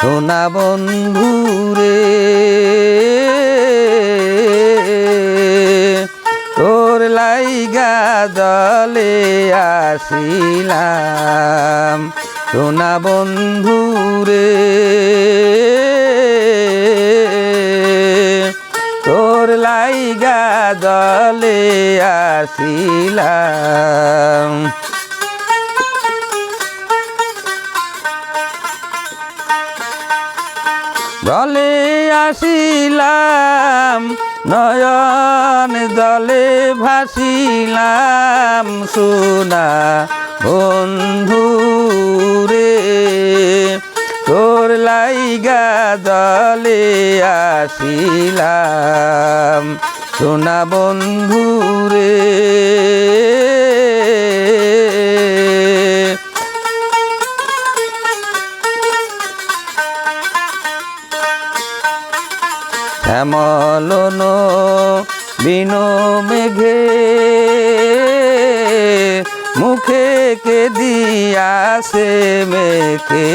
সোনা বন্ধু রে তোর লাইগা দলে আসিলাম। সোনা বন্ধু রে তোর লাইগা দলে আসিলাম। দলে আসিলাম, নয়ন দলে ভাসিলাম, সোনা বন্ধু রে। তোর লাইগা দলে আসিলাম, সোনা বন্ধু রে। শ্যামলন বিনো মেঘে মুখে কে দিয়াছে মেঘে।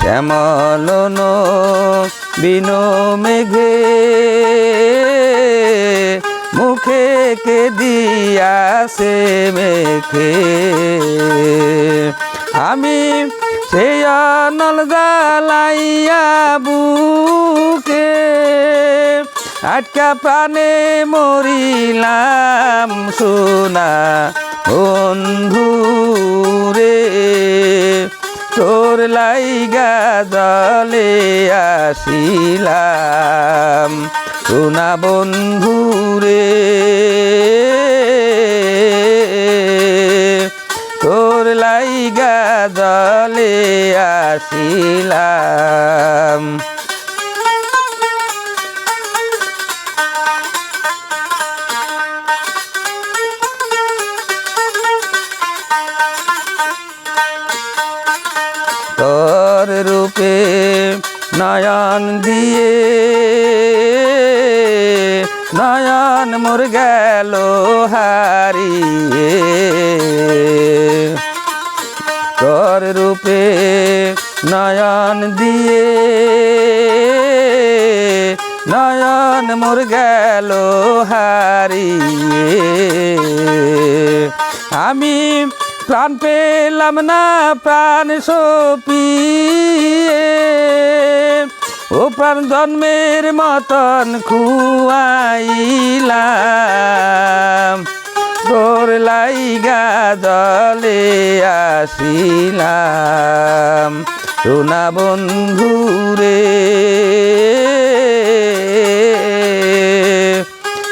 শ্যামলন বিনো মেঘে মুখে কে দিয়াছে মেঘে। আমি সেই বুকে, আটকা প্রাণে মরিলাম সোনা বন্ধু রে তোর লাইগা দলে আসিলাম সোনা বন্ধু রে লাইগা দলে আসিলাম। তোর রূপে নয়ন দিয়ে নয়ন মোর গেল হারিয়ে। রূপে নয়ন দিয়ে, নয়ন মোর গেল হারিয়ে। আমি প্রাণ পেলাম না, প্রাণ সপিয়ে। ও প্রাণ জন্মের মতন খুয়াইলাম। তোর লাইগা দলে আসিলাম। সোনা বন্ধু রে,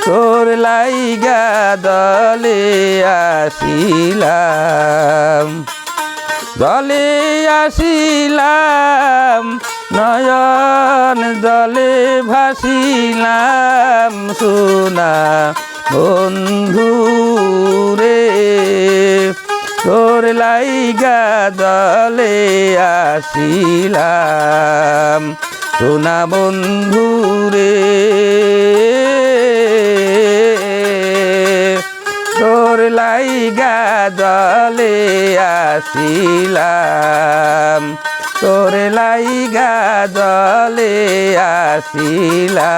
তোর লাইগা দলে আসিলাম। দলে আসিলাম, নয়ন দলে ভাসিলাম। সোনা বন্ধু তোর লাইগা দলে আসিলাম। সোনা বন্ধু রে, তোর লাইগা দলে আসিলাম। তোর লাইগা দলে আসিলাম।